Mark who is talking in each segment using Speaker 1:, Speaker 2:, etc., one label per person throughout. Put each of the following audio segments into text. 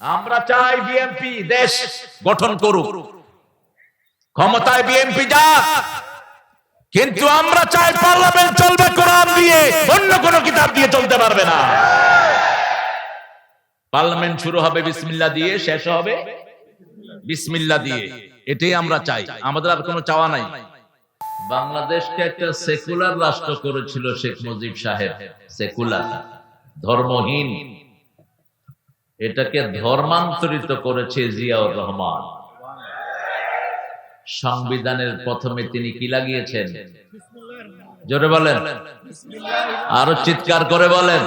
Speaker 1: আমরা চাই বিএনপি দেশ গঠন করুক। ক্ষমতায় বিএনপি যাক, কিন্তু আমরা চাই পার্লামেন্ট চলবে কোরআন দিয়ে, অন্য কোন কিতাব দিয়ে চলতে পারবে না। পার্লামেন্ট শুরু হবে বিসমিল্লা দিয়ে, শেষ হবে বিসমিল্লা দিয়ে। এটাই আমরা চাই, আমাদের আর কোনো চাওয়া নাই। বাংলাদেশকে একটা সেকুলার রাষ্ট্র করেছিল শেখ মুজিব সাহেব, সেকুলার, ধর্মহীন। এটাকে ধর্মান্তরিত করেছে জিয়াউর রহমান। সংবিধানের প্রথমে তিনি কি লাগিয়েছেন? জোরে বলেন। আরও চিৎকার করে বলেন।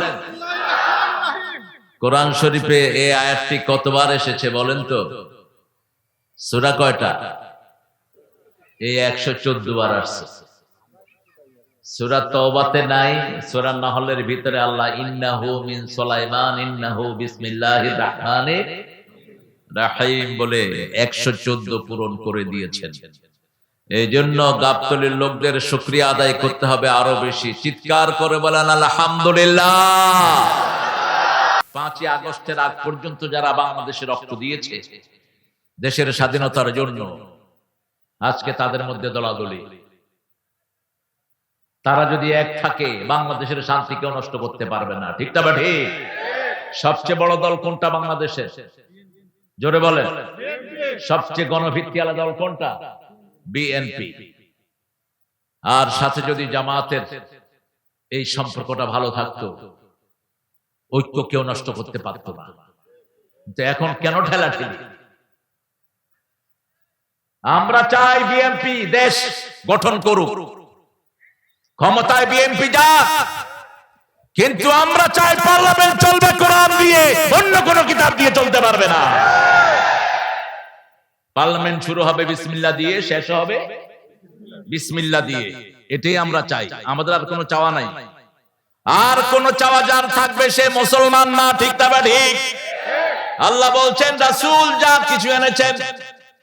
Speaker 1: কোরআন শরীফে এই আয়াতটি কতবার এসেছে বলেন তো? সুরা কয়টা? এই একশো চোদ্দ বার আসছে। সুরা তওবাতে নাই, সুরা নাহলের ভিতরে আল্লাহ ইন্নাহু মিন সুলাইমান, ইন্নাহু বিসমিল্লাহির রহমানির রাহিম বলে একশো চোদ্দ পূরণ করে দিয়েছেন। এই জন্য গাবতলির লোকদের শুক্রিয়া আদায় করতে হবে আরও বেশি। চিৎকার করে বলেন, আলহামদুলিল্লাহ। পাঁচই আগস্টের আগ পর্যন্ত যারা বাংলাদেশে রক্ত দিয়েছে, দেশের স্বাধীনতার জন্য, আজকে তাদের মধ্যে দলাদলি। তারা যদি এক থাকে, বাংলাদেশের শান্তি কেউ নষ্ট করতে পারবে না। ঠিক না ঠিক? সবচেয়ে বড় দল কোনটা বাংলাদেশের? জোরে বলেন। সবচেয়ে গণভিত্তিওয়ালা দল কোনটা? বিএনপি। আর সাথে যদি জামাতের এই সম্পর্কটা ভালো থাকতো, ঐক্য কেউ নষ্ট করতে পারতো না। এখন কেন ঠেলা ঠেলি আমরা চাই বিএনপি দেশ গঠন করুক। ক্ষমতায় বিএনপি যাক কিন্তু আমরা চাই পার্লামেন্ট চলবে কোরআন দিয়ে, অন্য কোন কিতাব দিয়ে চলতে পারবে না। পার্লামেন্ট শুরু হবে বিসমিল্লা দিয়ে, শেষ হবে বিসমিল্লা দিয়ে। এটাই আমরা চাই, আমাদের আর কোনো চাওয়া নাই। আর কোন চাওয়া যার থাকবে সে মুসলমান না, ঠিক তবে ঠিক? আল্লাহ বলছেন, রাসূল যা কিছু এনেছেন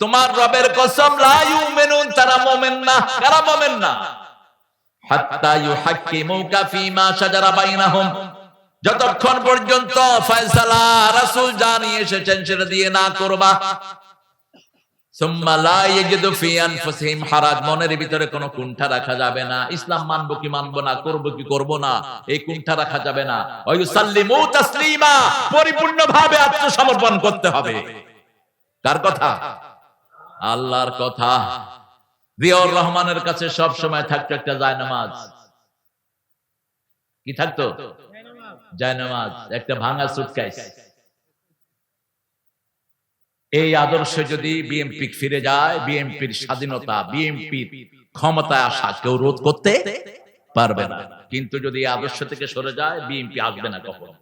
Speaker 1: তোমার রবের কসম তারা মুমিন না। কারা মুমিন না? যতক্ষণ পর্যন্ত কুণ্ঠা রাখা যাবে না। ইসলাম মানবো কি মানবো না, করব কি করব না, এই কুণ্ঠা রাখা যাবে না। তাসলিমা, পরিপূর্ণভাবে আত্মসমর্পণ করতে হবে। কার কথা? আল্লাহর কথা। জিয়াউর রহমানের কাছে সব সময় থাকতো একটা জায়নামাজ। কি থাকতো? জায়নামাজ, একটা ভাঙা সুটকেস এই আদর্শ যদি বিএমপি ফিরে যায় বিএমপির স্বাধীনতা বিএমপির ক্ষমতায় আসা কেউ রোধ করতে পারবে না। কিন্তু যদি আদর্শ থেকে সরে যায় বিএমপি আসবে না কখনো।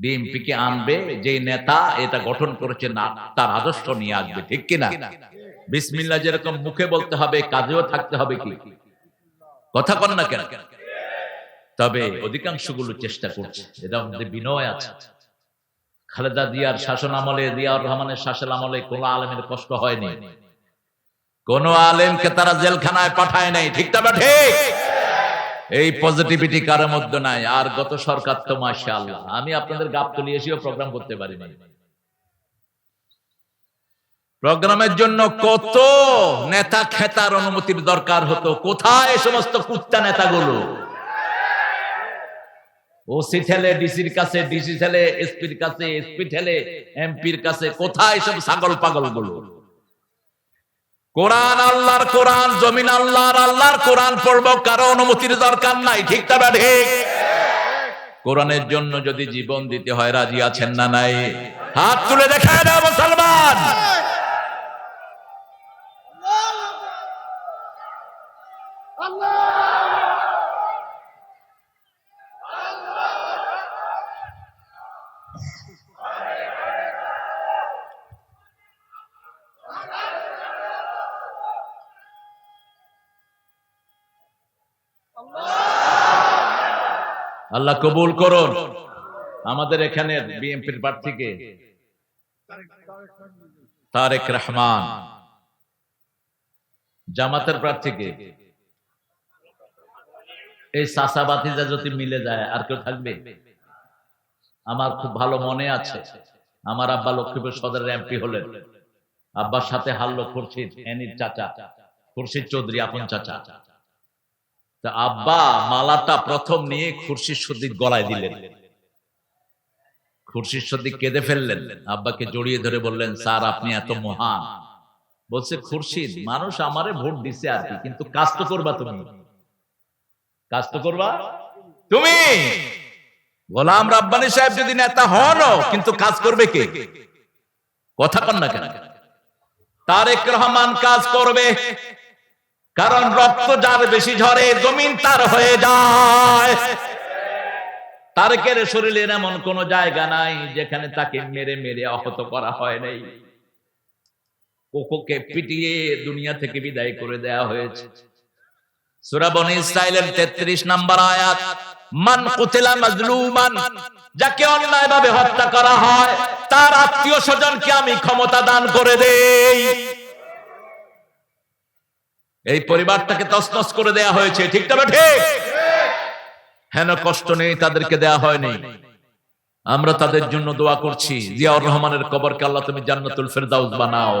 Speaker 1: বিএমপি কে আনবে যে নেতা এটা গঠন করেছে না, তার আদর্শ নিয়ে আসবে, ঠিক কিনা? বিসমিল্লা যেরকম মুখে বলতে হবে, কাজেও থাকতে হবে কি? কথা কন না কেন? তবে অধিকাংশগুলো চেষ্টা করছে এটা বিনয় আছে। খালেদা দিয়ার শাসন আমলে, জিয়াউর রহমানের শাসন আমলে কোন আলেমের কষ্ট হয়নি। কোন আলেমকে তারা জেলখানায় পাঠায় নাই, ঠিক তবে ঠিক? এই পজিটিভিটি কারও মধ্যে নাই। আর গত সরকার তো মাশাআল্লাহ আমি আপনাদের গাবতলি এসেও প্রোগ্রাম করতে পারি নাই প্রোগ্রামের জন্য কত নেতা খেতার অনুমতির দরকার হতো? কোথায় সমস্ত কুত্তা নেতাগুলো? ওসি ঠেলে ডিসির কাছে ডিসি ঠেলে এসপির কাছে এসপি ঠেলে এমপির কাছে কোথায় সব ছাগল পাগলগুলো কোরআন আল্লাহর কোরআন, জমিন আল্লাহর আল্লাহর কোরআন পড়ব, কারও অনুমতির দরকার নাই, ঠিক তা ঠিক কোরআনের জন্য যদি জীবন দিতে হয়, রাজি আছেন না নাই? হাত তুলে দেখায় না মুসলমান। আল্লাহ কবুল করুন। আমাদের এখানে বিএনপির প্রার্থীকে তারেক রহমান, জামাতের প্রার্থীকে। এই চাষাবাতিজা যদি মিলে যায়, আর কেউ থাকবে? আমার খুব ভালো মনে আছে। আমার আব্বা লক্ষ্মীপুর সদরের এমপি হলেন। আব্বার সাথে হাল্লো খুরশিদ, এনির চাচা। খুরশিদ চৌধুরী, আপন চাচা। তা আব্বা মালাটা প্রথম নিয়ে খুরশিদ সদ্দিক গলায় দিলেন। খুরশিদ সদ্দিক কেঁদে ফেললেন। আব্বাকে জড়িয়ে ধরে বললেন, স্যার, আপনি এত মহান। বলছে, খুরশিদ, মানুষ আমারে ভোট দিছে আর কি, কিন্তু কাজ তো করবা তুমি। কাজ তো করবা? তুমি? গোলাম রাব্বানি সাহেব যদি নেতা হন, কিন্তু কাজ করবে কে? কথা কন না কেন। তারেক রহমান কাজ করবে। কারণ রক্ত যার বেশি ঝরে, জমিন তার হয়ে যায়। তারেকের শরীরের এমন কোন জায়গা নাই যেখানে তাকে মেরে মেরে আহত করা হয় নাই। কোকোকে পিটিয়ে দুনিয়া থেকে বিদায় করে দেয়া হয়েছে। সুরাবন ইসরায়েলের তেত্রিশ নাম্বার আয়াত, মান কুতিলা মাজলুমান যাকে অন্যায়ভাবে হত্যা করা হয়, তার আত্মীয় স্বজনকে আমি ক্ষমতা দান করে দেই। এই পরিবারটাকে তসনস করে দেয়া হয়েছে, ঠিক তবে ঠিক হেন কষ্ট নেই, তাদেরকে দেয়া হয়নি আমরা তাদের জন্য দোয়া করছি, জিয়াউর রহমানের কবরকে আল্লাহ তুমি জান্নাতুল ফেরদাউস বানাও।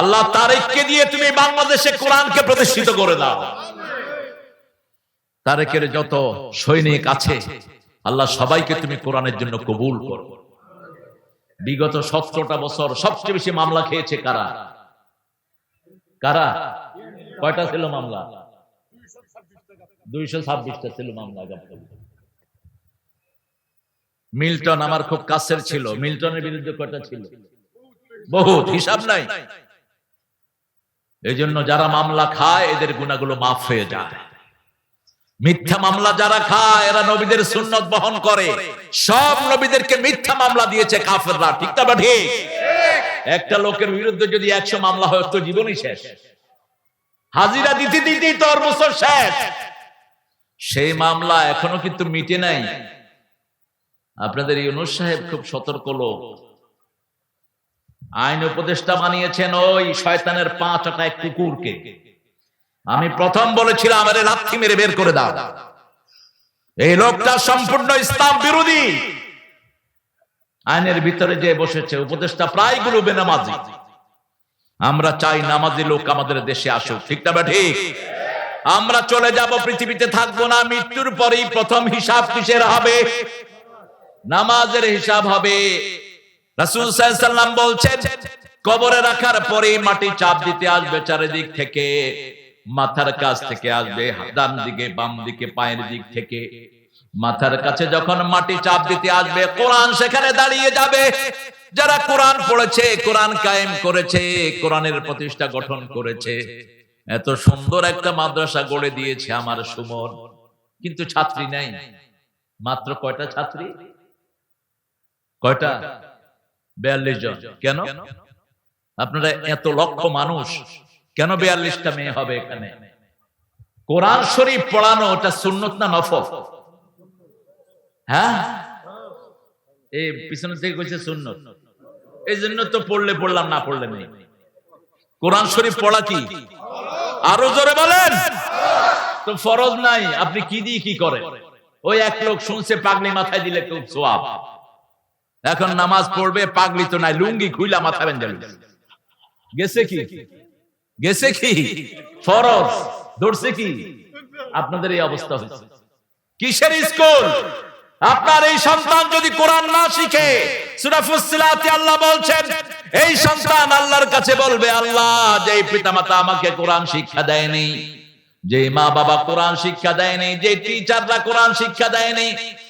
Speaker 1: আল্লাহ তারেককে দিয়ে তুমি বাংলাদেশে কোরআনকে প্রতিষ্ঠিত করে দাও। তারেকের যত সৈনিক আছে, আল্লাহ সবাইকে তুমি কোরআনের জন্য কবুল করো। বিগত সতেরোটা বছর সবচেয়ে বেশি মামলা খেয়েছে কারা? কারা? কয়টা ছিল মামলা? দুইশো ছাব্বিশটা ছিল মামলা মিল্টন আমার খুব কাছের ছিল। মিল্টনের বিরুদ্ধে কয়টা ছিল? বহুত, হিসাব নাই। এই জন্য যারা মামলা খায়, এদের গুণাগুলো মাফ হয়ে যায়। মিথ্যা মামলা যারা খায়, এরা নবীদের সুন্নত বহন করে। সব নবীদেরকে মিথ্যা মামলা দিয়েছে কাফেররা। ঠিক না ঠিক? একটা লোকের বিরুদ্ধে যদি একশো মামলা হয় তো জীবনই শেষ। হাজিরা দিতে দিতেই তোর বছর শেষ। সেই মামলা এখনও কিন্তু মিটে নাই। আপনাদের ইউনুস সাহেব খুব সতর্ক লোক। আইন উপদেষ্টা বানিয়েছেন ওই শয়তানের পাঁচ আটায় কুকুরকে। আমি প্রথম বলেছিলাম, আরে লাথি মেরে বের করে দাও। এই লোকটা সম্পূর্ণ ইসলাম বিরোধী। আইনের ভিতরে যে বসেছে, উপদেষ্টা প্রায়গুলো বেনামাজি আমরা চাই নামাজি লোক আমাদের দেশে আসুক। ঠিক না ঠিক? আমরা চলে যাব, পৃথিবীতে থাকব না, মৃত্যুর পরেই প্রথম হিসাব কিসের হবে? নামাজের হিসাব হবে। রাসূল সাল্লাম বলছেন, কবরে রাখার পরেই মাটি চাপ দিতে আসবে চারিদিক থেকে, মাথার কাছ থেকে আসবে, ডান দিকে, বাম দিকে, পায়ের দিক থেকে। মাথার কাছে যখন মাটি চাপ দিতে আসবে, কোরআন সেখানে দাঁড়িয়ে যাবে। যারা কোরআন পড়েছে, কোরআন কায়েম করেছে, কোরআনের প্রতিষ্ঠা গঠন করেছে। এত সুন্দর একটা মাদ্রাসা গড়ে দিয়েছে আমার সুমন। কিন্তু ছাত্রী নাই। মাত্র কয়টা ছাত্রী? কয়টা? বিয়াল্লিশ জন। কেন? আপনারা এত লক্ষ মানুষ, কেন বিয়াল্লিশটা মেয়ে হবে এখানে? কোরআন শরীফ পড়ানো, ওটা সুন্নত না নফল? হ্যাঁ? এই পিছনে থেকে কইছে সুন্নত। এই জন্য তো পড়লে পড়লাম, না পড়লে নেই। কোরআন শরীফ পড়া কি? আরও জোরে বলেন। তো ফরজ নাই, আপনি কি দিয়ে কি করেন? ওই এক লোক শুনছে, পাগলি মাথায় দিলে খুব সোয়াব। এখন নামাজ পড়বে, পাগলি তো নাই, লুঙ্গি খুইলা মাথা বেঁধে গেছে কি? গেছে কি? ফরজ। ধরছে কি? আপনাদের এই অবস্থা হয়েছে কিসের স্কুল? আপনার এই সন্তান যদি কোরআন না শিখে সূরা ফুসসিলাতে আল্লাহ বলছেন এই সন্তান আল্লাহর কাছে বলবে আল্লাহ যে পিতামাতা আমাকে কোরআন শিক্ষা দেয়নি যে মা বাবা কোরআন শিক্ষা দেয়নি যে টিচাররা কোরআন শিক্ষা দেয়নি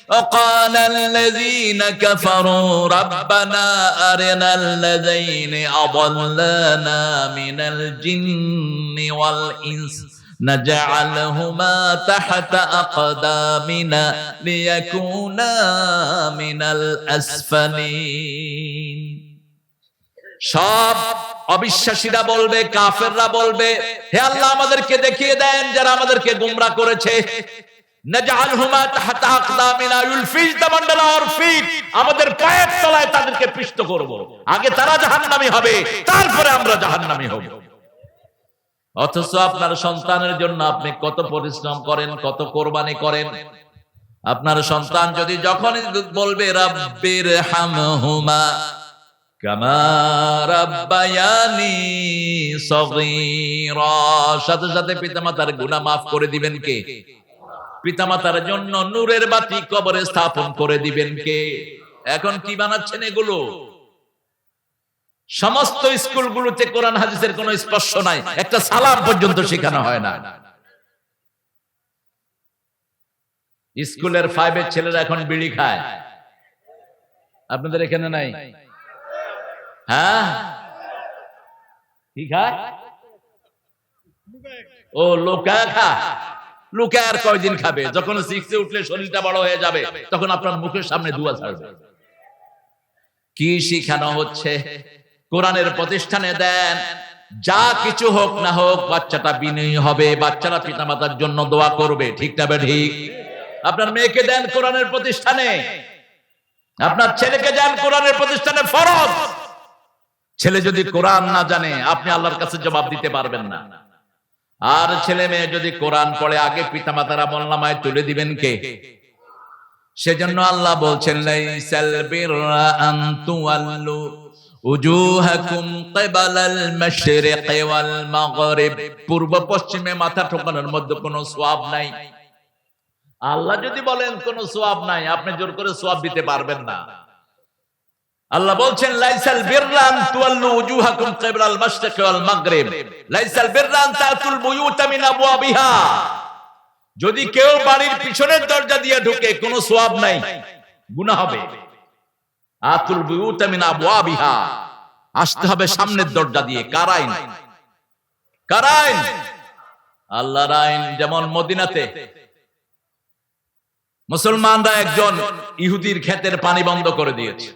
Speaker 1: وقال الذين كفروا ربنا أرنا الذين أضلنا من الجن والإنس نجعلهما تحت أقدامنا ليكونا من الأسفلين সব অবিশ্বাসীরা বলবে কাফেররা বলবে হে আল্লাহ আমাদেরকে দেখিয়ে দেন যারা আমাদেরকে গুমরা করেছে নাজআলহুমা তাহতা আকদামিনা ইউলফিজ দামান্ডালা অরফিদ আমাদের পায়ের তলায় তাদেরকে পিষ্ট করব আগে তারা জাহান্নামী হবে তারপরে আমরা জাহান্নামী হব অথচ আপনার সন্তানের জন্য আপনি কত পরিশ্রম করেন, কত কোরবানি করেন। আপনার সন্তান যদি যখনই বলবে, রাব্বির রাব্বায়ানি সগীরা সাথে সাথে পিতামাতার গুনাহ মাফ করে দিবেন কে? পিতামাতার জন্য নূরের বাতি কবরে স্থাপন করে দিবেন কে? এখন কি বানাচ্ছেন এগুলো? সমস্ত স্কুলগুলোতে কোরআন হাদিসের কোনো স্পর্শ নাই। একটা সালাম পর্যন্ত শেখানো হয় না। স্কুলের ফাইভের ছেলেরা এখন বিড়ি খায়। আপনাদের এখানে নাই? হ্যাঁ? কি খায়? ও, লোকা খা। লুকা আর কয়দিন খাবে? যখন সিক্সে উঠলে শরীরটা বড় হয়ে যাবে, তখন আপনার মুখের সামনে দুয়া ছাড়বে কি শিখানো হচ্ছে? কোরআনের প্রতিষ্ঠানে দেন। যা কিছু হোক না হোক, বাচ্চাটা বিনয়ী হবে, বাচ্চারা পিতামাতার জন্য দোয়া করবে। ঠিক না ঠিক আপনার মেয়েকে দেন কোরআনের প্রতিষ্ঠানে। আপনার ছেলেকে দেন কোরআনের প্রতিষ্ঠানে ফরজ। ছেলে যদি কোরআন না জানে, আপনি আল্লাহর কাছে জবাব দিতে পারবেন না। আর ছেলে মেয়ে যদি কোরআন পড়ে, আগে পিতামাতারা আমলনামায় তুলে দিবেন কে? সেজন্য আল্লাহ বলছেন পূর্ব পশ্চিমে মাথা ঠোকানোর মধ্যে কোনো সওয়াব নাই। আল্লাহ যদি বলেন কোনো সওয়াব নাই, আপনি জোর করে সওয়াব দিতে পারবেন না। আল্লাহ বলছেন, লাইসাল বিররান তুয়াল্লু উজুহাকুম কিবলাল মাশরিক ওয়াল মাগরিব। লাইসাল বিররান তাতুল বুয়ুতা মিন আবওয়াবিহা। যদি কেউ বাড়ির পিছনের দরজা দিয়ে ঢুকে, কোনো সওয়াব নাই। গুনাহ হবে। আতুল বুয়ুতা মিন আবওয়াবিহা। আসতে হবে সামনের দরজা দিয়ে, কার আইন? কার আইন? আল্লাহর আইন যেমন মদিনাতে। মুসলমানরা একজন ইহুদির ক্ষেতের পানি বন্ধ করে দিয়েছে।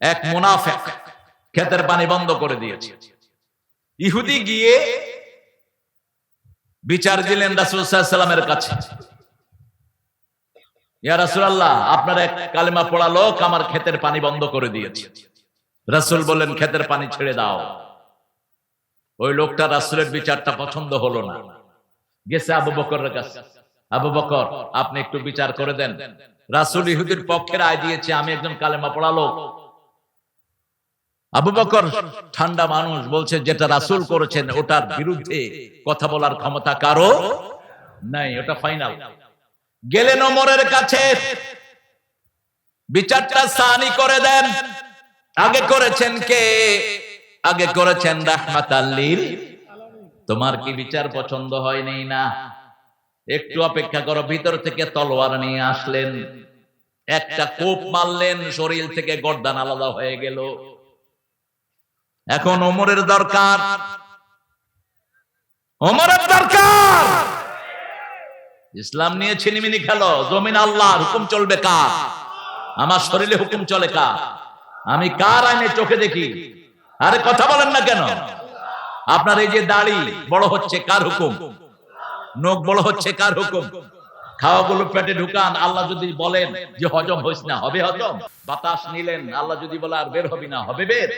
Speaker 1: এক মুনাফেক ক্ষেতের পানি বন্ধ করে দিয়েছে। ইহুদি গিয়ে বিচার দিলেন রাসুলের কাছে। ইয়া রাসূলুল্লাহ, আপনার এক কালেমা পড়া লোক আমার ক্ষেতের পানি বন্ধ করে দিয়েছে। রাসূল ক্ষেতের পানি ছেড়ে দাও। ওই লোকটা রাসূলের বিচারটা পছন্দ হলো না। গেছে আবু বকরের কাছে। আবু বকর, আপনি একটু বিচার করে দেন। রাসূল ইহুদির দিয়েছে, আমি একজন কালেমা পড়া লোক। আবু বকর, ঠান্ডা মানুষ, বলছে, যেটা রাসূল করেছেন, ওটার বিরুদ্ধে কথা বলার ক্ষমতা কারও নাই, ওটা ফাইনাল গেলেন ওমরের কাছে। বিচারটা সানি করে দেন। আগে করেছেন কে? আগে করেছেন রাহমাত আল্লিল তোমার কি বিচার পছন্দ হয়নি না? একটু অপেক্ষা করো, ভিতর থেকে তলোয়ার নিয়ে আসলেন। একটা কোপ মারলেন, শরীর থেকে গর্দান আলাদা হয়ে গেল। এখন ওমরের দরকার। ওমরের দরকার! ইসলাম নিয়ে ছিনিমিনি খেলো, জমিন আল্লাহ হুকুম চলবে কার? আমার শরীরে হুকুম চলে কার? আমি কার আইনে চোখে দেখি? আরে কথা বলেন না কেন? আপনার এই যে দাড়ি, বড় হচ্ছে কার হুকুম? নখ বড় হচ্ছে কার হুকুম? খাওয়াগুলো পেটে ঢুকান, আল্লাহ যদি বলেন যে হজম হইস না, হবে হজম? বাতাস নিলেন, আল্লাহ যদি বলে আর বের হবি না, হবে বের?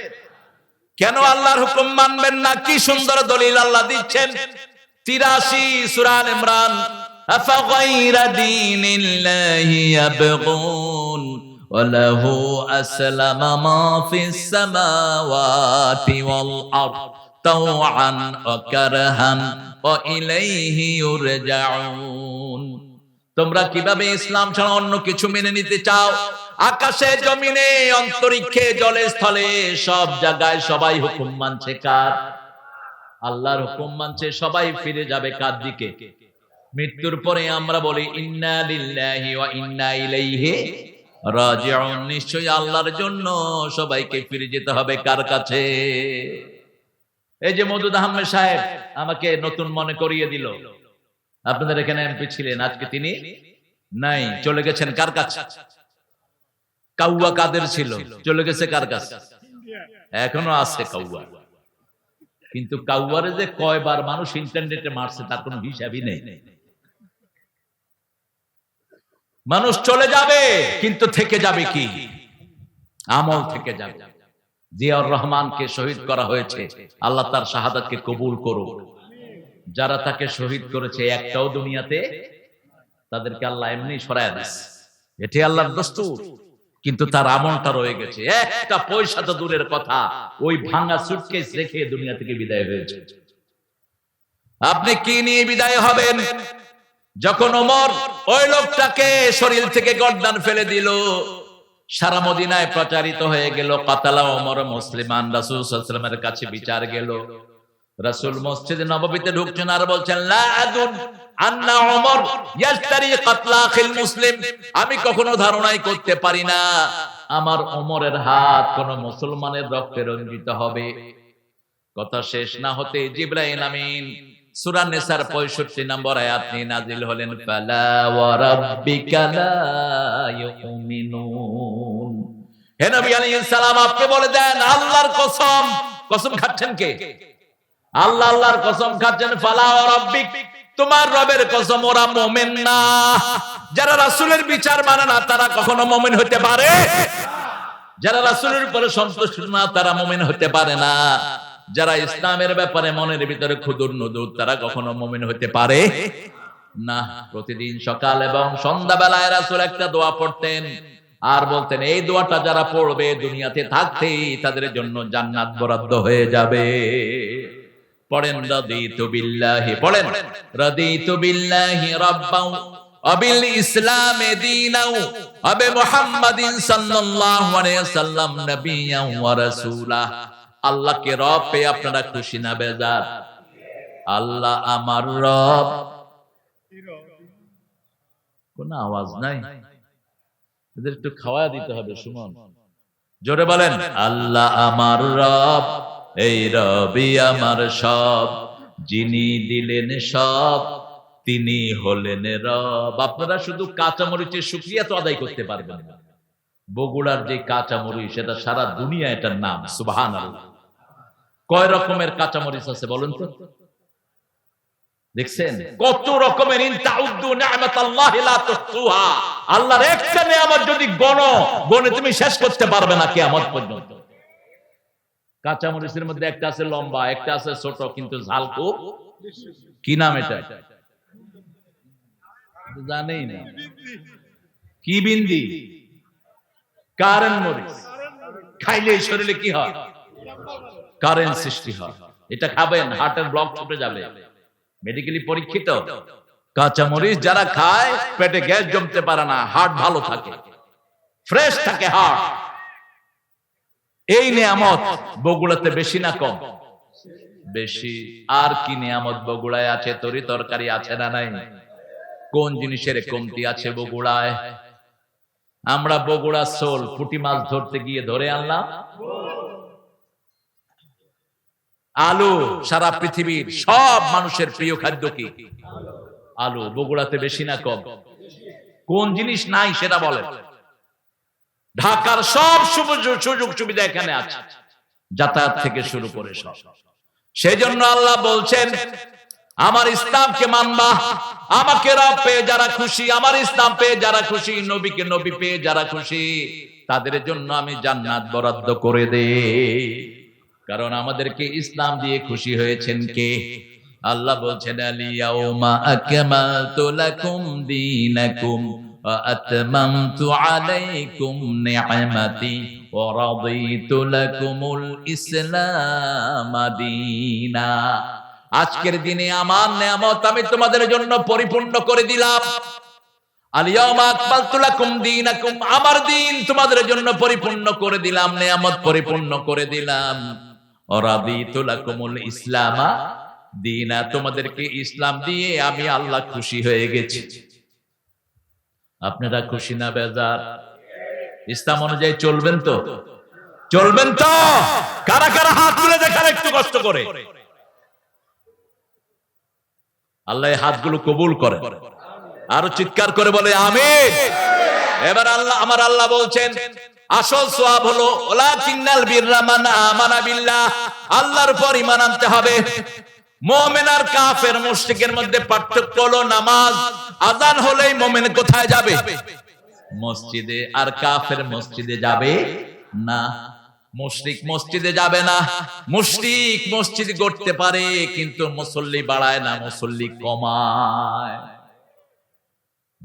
Speaker 1: কেন আল্লাহর হুকুম মানবেন না? কি সুন্দর দলিল আল্লাহ দিচ্ছেন? তিরাশি সুরান ইমরান أفغير دين الله يبغون وله أسلم ما في السماوات والأرض طوعا وكرها وإليه يرجعون তোমরা কিভাবে ইসলাম ছাড়া অন্য কিছু মেনে নিতে চাও আকাশে জমিনে অন্তরিক্ষে জলে স্থলে সব জায়গায় সবাই হুকুম মানছে কার আল্লাহর হুকুম মানছে সবাই ফিরে যাবে কার দিকে মৃত্যুর পরে আমরা বলি, ইন্না লিল্লাহি রাজিউন। নিশ্চয়ই আল্লাহর জন্য সবাইকে ফিরে যেতে হবে কার কাছে? এই যে মদুদ আহমেদ সাহেব আমাকে নতুন মনে করিয়ে দিল। আপনাদের এখানে এমপি ছিলেন, আজকে তিনি নাই, চলে গেছেন কার কাছে? কাউয়া কাদের ছিল, চলে গেছে কার কাছে? এখনও আছে কাউয়া। কিন্তু কাউয়ারে যে কয়বার মানুষ ইন্টারনেটে মারছে, তার কোনো হিসাবই নেই। মানুষ চলে যাবে, কিন্তু থেকে যাবে কি? আমল থেকে যাবে। জিয়াউর রহমানকে শহীদ করা হয়েছে, আল্লাহ তার শাহাদাতকে কবুল করুক। যারা তাকে শহীদ করেছে, একটাও দুনিয়াতে তাদেরকে আল্লাহ এমনি সরায় দিচ্ছে এটি আল্লাহর দস্তুর। কিন্তু তার আমলটা রয়ে গেছে। একটা পয়সা তো দূরের কথা। ওই ভাঙা সুটকেস রেখে দুনিয়া থেকে বিদায় হয়েছে। আপনি কি নিয়ে বিদায় হবেন? যখন ওমর ওই লোকটাকে শরীর থেকে গর্দান ফেলে দিল, সারা মদিনায় প্রচারিত হয়ে গেল, কাতালা ওমর মুসলিমান রাসূল সাল্লাল্লাহু কাছে বিচার গেল। রাসূল মসজিদে নববীতে ঢুকছেন আর বলছেন আমি কখনো ধারণাই করতে পারি না, আমার ওমরের হাত কোন মুসলমানের রক্তে রঞ্জিত হবে। কথা শেষ না হতে জিব্রাইল আমিন সূরা নিসার 65 নম্বর আয়াত নিয়ে নাজিল হলেন ফালা ওয়া রাব্বিকা লা ইউমিনুন। হে নবী আলাইহিস সালাম আপনি বলে দেন আল্লাহর কসম। কসম খাচ্ছেন কে? আল্লাহ আল্লাহর কসম খাচ্ছেন ফালা ওয়া রাব্বিক। তোমার রবের কসম ওরা মুমিন না। যারা রাসূলের বিচার মানে না তারা কখনো মুমিন হতে পারে। যারা রাসূলের উপরে সন্তুষ্ট না তারা মুমিন হতে পারে না। যারা ইসলামের ব্যাপারে মনের ভিতরে ক্ষুদুর নদুর, তারা কখনো মুমিন হতে পারে? না। প্রতিদিন সকাল এবং সন্ধ্যা বেলায় রাসূল একটা দোয়া পড়তেন। আর বলতেন, এই দোয়াটা যারা পড়বে দুনিয়াতে থাকতেই তাদের জন্য জান্নাত বরাদ্দ হয়ে যাবে। পড়েন, রাদিতু বিল্লাহি পড়েন, রাদিতু বিল্লাহি রাব্বাও অবিল ইসলামে দীনাও আবে মুহাম্মাদিন সাল্লাল্লাহু আলাইহি সাল্লাম নবিয়্যাও ওয়া রাসূলা আল্লাহকে রব পেয়ে আপনারা খুশি না, বেজার? আল্লাহ আমার রব। কোন আওয়াজ নাই? এদের একটু খাওয়া দিতে হবে, সুমন। জোরে বলেন, আল্লাহ আমার রব, এই রবি আমার সব। যিনি দিলেন সব, তিনি হলেন রব। আপনারা শুধু কাঁচামরিচের শুক্রিয়া তো আদায় করতে পারবেন বগুড়ার যে কাঁচামরিচ, সেটা সারা দুনিয়া এটার নাম সুবহান কয় রকমের কাঁচামরিচ আছে বলুন তো? দেখছেন? কত রকমের আল্লাহর একটা নিয়ামত যদি গণো, গণে তুমি শেষ করতে পারবে না কিয়ামত পর্যন্ত। কাঁচা মরিচের মধ্যে একটা আছে লম্বা, একটা আছে ছোট, কিন্তু ঝাল খুব। কি নাম এটা? জানেই না। কি বিন্দি? কারেন্ট মরিচ। খাইলে শরীরে কি হয়? কারেন্ট সৃষ্টি হয়। এটা খাবেন হার্টের ব্লক ছুটে যাবে। মেডিকেলি পরীক্ষিত। কাঁচা মরিচ যারা খায়, পেটে গ্যাস জমতে পারে না হার্ট ভালো থাকে। ফ্রেশ থাকে হার্ট এই নিয়ামত বগুড়াতে বেশি না কম? বেশি। আর কি নিয়ামত বগুড়ায় আছে? তরি তরকারি আছে না নাই? কোন জিনিসের কমতি আছে বগুড়ায়? আমরা বগুড়া সোল, পুটি মাছ ধরতে গিয়ে ধরে আনলাম। আলু সারা পৃথিবীর সব মানুষের প্রিয় খাদ্য কি? আলু, বগুড়াতে বেশি না কম। কোন জিনিস নাই সেটা বলেন। ঢাকার সব সুযোগ সুবিধা এখানে আছে, যাতায়াত থেকে শুরু করে সব। সেই জন্য আল্লাহ বলছেন, আমার ইসলামকে মানবা, আমাকে রব পেয়ে যারা খুশি, আমার ইসলাম পেয়ে যারা খুশি, নবীকে নবী পেয়ে যারা খুশি, তাদের জন্য আমি জান্নাত বরাদ্দ করে দে কারণ আমাদেরকে ইসলাম দিয়ে খুশি হয়েছেন কে আল্লাহ বলছেন আলিয়াউমা আকমালতু লাকুম দীনাকুম وأتممت عليكم نعمتي ورضيت لكم الإسلام دينا আজকের দিনে আমার নিয়ামত আমি তোমাদের জন্য পরিপূর্ণ করে দিলাম আলিয়াউমা আকমালতু লাকুম দীনাকুম আমার দিন তোমাদের জন্য পরিপূর্ণ করে দিলাম নিয়ামত পরিপূর্ণ করে দিলাম ইসলামা, দিনা তোমাদেরকে ইসলাম দিয়ে আমি আল্লাহ খুশি হয়ে গেছি। আপনারা খুশি না বেজার? ইসলাম অনুযায়ী চলবেন তো? চলবেন তো? কারা কারা হাত তুলে দেখার একটু কষ্ট করে। আল্লাহ হাতগুলো কবুল করে। আরও চিৎকার করে বলে, আমিন। এবার আল্লাহ, আমার আল্লাহ বলছেন আসল সোয়াব হলো, ওলা কিন্নাল বিররামান আমানা বিল্লাহ। আল্লাহর উপর ঈমান আনতে হবে। মুমিন আর কাফের মুশরিকের মধ্যে পার্থক্য হলো নামাজ। আজান হলেই মুমিন কোথায় যাবে? মসজিদে। আর কাফের মসজিদে যাবে না। মুশরিক মসজিদে যাবে না। মুশরিক মসজিদ গড়তে পারে, কিন্তু মুসল্লি বাড়ায় না, মুসল্লি কমায়।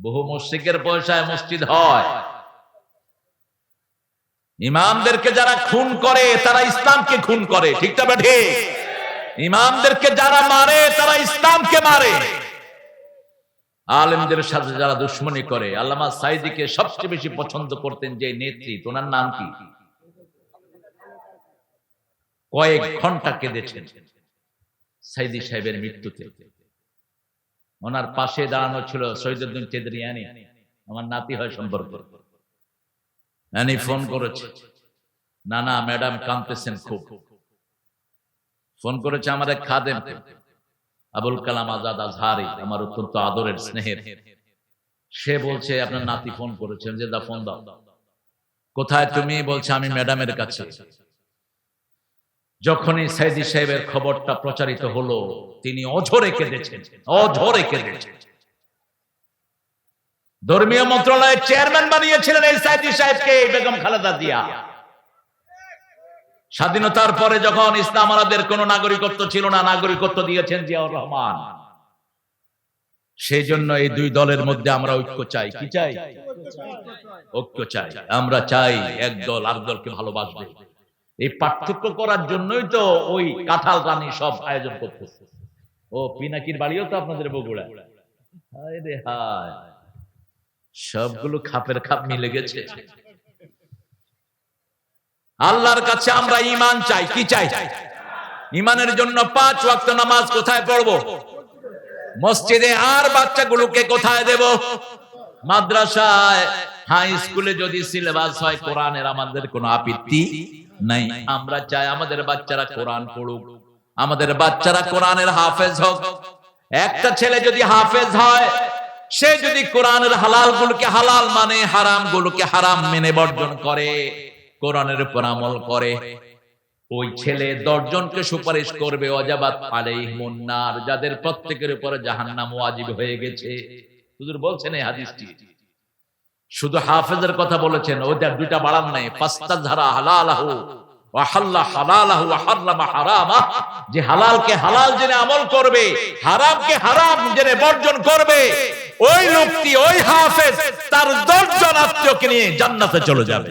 Speaker 1: বহু মুশরিকের পয়সায় মসজিদ হয়। ইমামদেরকে যারা খুন করে, তারা ইসলামকে খুন করে। ঠিক তো বেঠে? ইমামদেরকে যারা মারে, তারা ইসলামকে মারে। আলেমদের সাথে যারা দুশ্মনী করে, আল্লামা সাইদিকে সবচেয়ে বেশি পছন্দ করতেন যে নেত্রী তোনার নাম কি? কয়েক ঘণ্টা কেঁদেছেন সাইদি সাহেবের মৃত্যুতে। ওনার পাশে দাঁড়ানো ছিল সৈয়দুদ্দিন চেদরিয়ানি আমার নাতি হয় সম্পর্ক। নানি ফোন করেছে। না না ম্যাডাম কাঁদতেছেন খুব। ফোন করেছে আমাদের খাদেম। আবুল কালাম আজাদ আজহারি আমার অত্যন্ত আদরের স্নেহের। সে বলছে আপনার নাতি ফোন করেছেন যে দা ফোন দাও। কোথায় তুমি? বলছে আমি ম্যাডামের কাছে। যখনই সাইদি সাহেবের খবরটা প্রচারিত হলো তিনি অঝরে কেঁদেছেন অঝরে কেঁদেছেন। ধর্মীয় মন্ত্রণালয়ের চেয়ারম্যান বানিয়েছিলেন এই সাইদি সাহেবকে বেগম খালেদা জিয়া। স্বাধীনতার পরে যখন ইসলাম আলাদের কোন নাগরিকত্ব ছিল না, নাগরিকত্ব দিয়েছেন জিয়াউর রহমান। সেই জন্য এই দুই দলের মধ্যে আমরা ঐক্য চাই। কি চাই? ঐক্য চাই। আমরা চাই এক দল আর দলকে ভালোবাসবে। এই পার্থক্য করার জন্যই তো ওই কাঁঠাল রানী সব আয়োজন করতেছে। ও পিনাকির বাড়িও তো আপনাদের বগুড়া হায় রে হায়। সবগুলো খাপের খাপ মিলে গেছে। আল্লাহর কাছে আমরা ইমান চাই কি চাই? ইমানের জন্য পাঁচ ওয়াক্ত নামাজ কোথায় পড়ব? মসজিদে আর বাচ্চাগুলোকে কোথায় দেব? মাদ্রাসায়। হাই স্কুলে যদি সিলেবাস হয় কোরআনের আমাদের কোনো আপত্তি নাই। আমরা চাই আমাদের বাচ্চারা কোরআন পড়ুক। আমাদের বাচ্চারা কোরআনের হাফেজ হোক। একটা ছেলে যদি হাফেজ হয় সে যদি কোরআনের হালাল গুলোকে হালাল মানে হারাম গুলোকে হারাম মেনে বর্জন করে, কোরআনের উপর আমল করে, ওই ছেলে দশজনকে সুপারিশ করবে, অজাবাত আলাই মুন্নার যাদের প্রত্যেকের উপরে জাহান্নাম ওয়াজিব হয়ে গেছে। হুজুর বলছেন এই হাদিসটি। শুধু হাফেজের কথা বলেছেন ওদের দুইটা বাড়ান নাই পাস্তা ধারা হালালাহু। যে হালালকে হালাল জেনে আমল করবে, হারামকে হারাম জেনে বর্জন করবে, ওই লোকটি, ওই হাফেজ, তার দশজন আত্মীয়কে নিয়ে জান্নাতে চলে যাবে।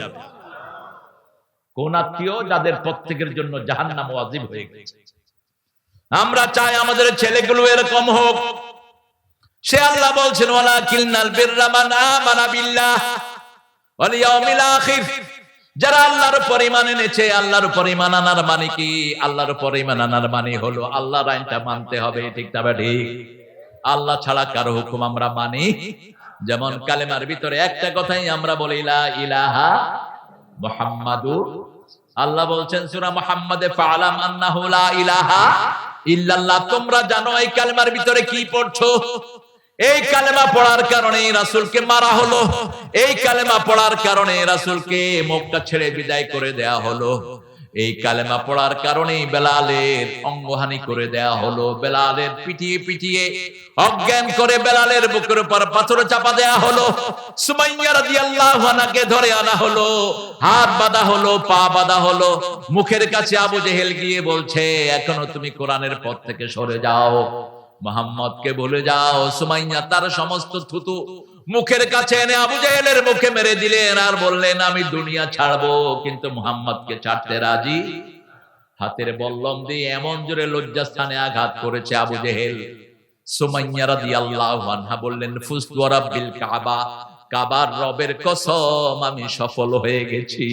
Speaker 1: কোন আত্মীয় যাদের প্রত্যেকের জন্য জাহান্নাম ওয়াজিব হয়ে গেছে। আমরা চাই আমাদের ছেলেগুলো এরকম হোক। সে আল্লাহ বলছেন ওয়ালা কিলনাল বিররা ওয়াল ইয়াউমিল আখির। যারা আল্লাহর উপর ঈমান এনেছে, আল্লাহর উপর ঈমান আনার মানে কি? আল্লাহর উপর ঈমান আনার মানে হলো আল্লাহর আইনটা মানতে হবে ঠিক তবে ঠিক? আল্লাহ ছাড়া কারও হুকুম আমরা মানি। যেমন কালেমার ভিতরে একটা কথাই আমরা বলি ইলাহা মুহাম্মাদুর আল্লাহ বলছেন, সূরা মুহাম্মাদে ফালাম আন্নাহু লা ইলাহা ইল্লাল্লাহ। তোমরা জানো এই কালেমার ভিতরে কি পড়ছো? এই কালেমা পড়ার কারণে রাসূলকে মারা হলো। এই কালেমা পড়ার কারণে রাসূলকে মুখটা ছেড়ে বিদায় করে দেয়া হলো। এই কালেমা পড়ার কারণে বেলালের অঙ্গহানি করে দেয়া হলো। বেলালের পিটিয়ে পিটিয়ে অজ্ঞান করে বেলালের বুকের উপর পাথর চাপা দেয়া হলো। সুমাইয়া রাদিয়াল্লাহু আনহাকে ধরে আনা হলো। হাত বাঁধা হলো, পা বাঁধা হলো। মুখের কাছে আবু জেহেল গিয়ে বলছে, এখনও তুমি কোরআনের পথ থেকে সরে যাও। মোহাম্মদকে বলে যাও, সুমাইয়া তার সমস্ত থুতু মুখের কাছে এনে আবু জাহেলের মুখে মেরে দিলেন আর বললেন, আমি দুনিয়া ছাড়বো, কিন্তু মুহাম্মদকে ছাড়তে রাজি? হাতের বল্লম দিয়ে এমন জোরে লজ্জাস্থানে আঘাত করেছে আবু জেহেল। সুমাইয়া রাদিয়াল্লাহু আনহা বললেন ফুসতু রাব্বিল কাবা, কাবার রবের কসম, আমি সফল হয়ে গেছি।